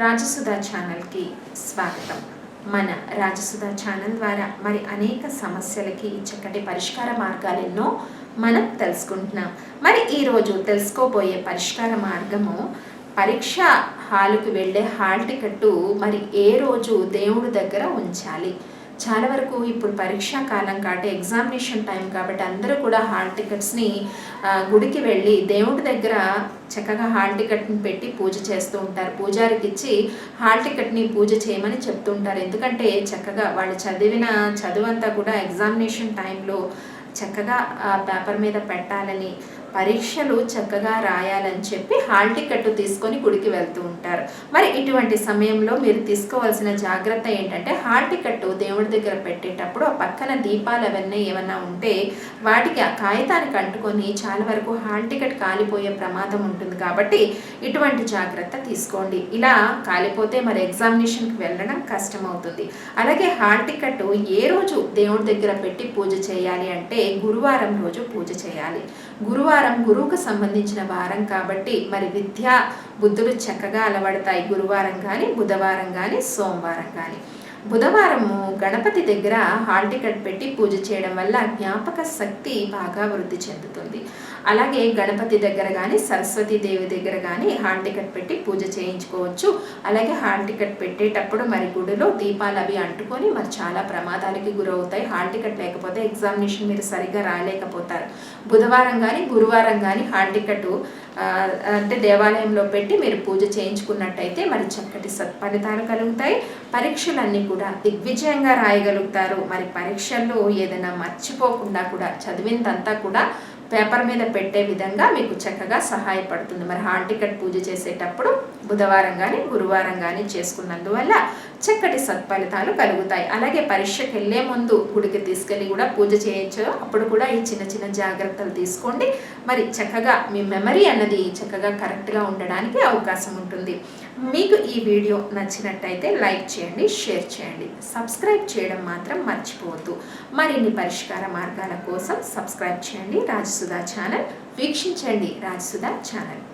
రాజసుధ ఛానల్కి స్వాగతం. మన రాజసుధ ఛానల్ ద్వారా మరి అనేక సమస్యలకి చక్కటి పరిష్కార మార్గాలు ఎన్నో మనం తెలుసుకుంటున్నాం. మరి ఈరోజు తెలుసుకోబోయే పరిష్కార మార్గము పరీక్ష హాలుకు వెళ్ళే హాల్ టికెట్టు మరి ఏ రోజు దేవుడి దగ్గర ఉంచాలి? చాలా వరకు ఇప్పుడు పరీక్షా కాలం కాబట్టి ఎగ్జామినేషన్ టైం కాబట్టి అందరూ కూడా హాల్ టికెట్స్ని గుడికి వెళ్ళి దేవుడి దగ్గర చక్కగా హాల్ టికెట్ని పెట్టి పూజ చేస్తూ ఉంటారు. పూజారికి ఇచ్చి హాల్ టికెట్ని పూజ చేయమని చెప్తుంటారు ఎందుకంటే చక్కగా వాళ్ళు చదివిన చదువంతా కూడా ఎగ్జామినేషన్ టైంలో చక్కగా ఆ పేపర్ మీద పెట్టాలని పరీక్షలు చక్కగా రాయాలని చెప్పి హాల్ టికెట్ తీసుకొని గుడికి వెళ్తూ ఉంటారు. మరి ఇటువంటి సమయంలో మీరు తీసుకోవాల్సిన జాగ్రత్త ఏంటంటే హాల్ టికెట్ దేవుడి దగ్గర పెట్టేటప్పుడు ఆ పక్కన దీపాలు అవన్నీ ఏమన్నా ఉంటే వాటికి ఆ కాగితానికి అంటుకొని చాలా వరకు హాల్ టికెట్ కాలిపోయే ప్రమాదం ఉంటుంది కాబట్టి ఇటువంటి జాగ్రత్త తీసుకోండి. ఇలా కాలిపోతే మరి ఎగ్జామినేషన్కి వెళ్ళడం కష్టమవుతుంది. అలాగే హాల్ టికెట్ ఏ రోజు దేవుడి దగ్గర పెట్టి పూజ చేయాలి అంటే గురువారం రోజు పూజ చేయాలి. గురువారం గురువుకు సంబంధించిన వారం కాబట్టి మరి విద్య బుద్ధులు చక్కగా అలవడతాయి. గురువారం కానీ బుధవారం కానీ సోమవారం కానీ బుధవారము గణపతి దగ్గర హాల్ టికెట్ పెట్టి పూజ చేయడం వల్ల జ్ఞాపక శక్తి బాగా వృద్ధి చెందుతుంది. అలాగే గణపతి దగ్గర కానీ సరస్వతి దేవి దగ్గర కానీ హాల్ టికెట్ పెట్టి పూజ చేయించుకోవచ్చు. అలాగే హాల్ టికెట్ పెట్టేటప్పుడు మరి గుడిలో దీపాలు అవి అంటుకొని మరి చాలా ప్రమాదాలకి గురవుతాయి. హాల్ టికెట్ లేకపోతే ఎగ్జామినేషన్ మీరు సరిగ్గా రాలేకపోతారు. బుధవారం కానీ గురువారం కానీ హాల్ టికెట్ అంటే దేవాలయంలో పెట్టి మీరు పూజ చేయించుకున్నట్టయితే మరి చక్కటి సత్ఫలితాలు కలుగుతాయి. పరీక్షలన్నీ కూడా దిగ్విజయంగా రాయగలుగుతారు. మరి పరీక్షల్లో ఏదైనా మర్చిపోకుండా కూడా చదివిందంతా కూడా పేపర్ మీద పెట్టే విధంగా మీకు చక్కగా సహాయపడుతుంది. మరి హాల్ టికెట్ పూజ చేసేటప్పుడు బుధవారం కానీ గురువారం కానీ చేసుకున్నందువల్ల చక్కటి సత్ఫలితాలు కలుగుతాయి. అలాగే పరీక్షకి వెళ్ళే ముందు గుడికి తీసుకెళ్ళి కూడా పూజ చేయొచ్చు అప్పుడు కూడా ఈ చిన్న చిన్న జాగ్రత్తలు తీసుకోండి. మరి చక్కగా మీ మెమరీ అన్నది అది చక్కగా కరెక్ట్గా ఉండడానికి అవకాశం ఉంటుంది. మీకు ఈ వీడియో నచ్చినట్టయితే లైక్ చేయండి షేర్ చేయండి. సబ్స్క్రైబ్ చేయడం మాత్రం మర్చిపోవద్దు. మరిన్ని పరిష్కార మార్గాల కోసం సబ్స్క్రైబ్ చేయండి. రాజసుధా ఛానల్ వీక్షించండి. రాజసుధా ఛానల్.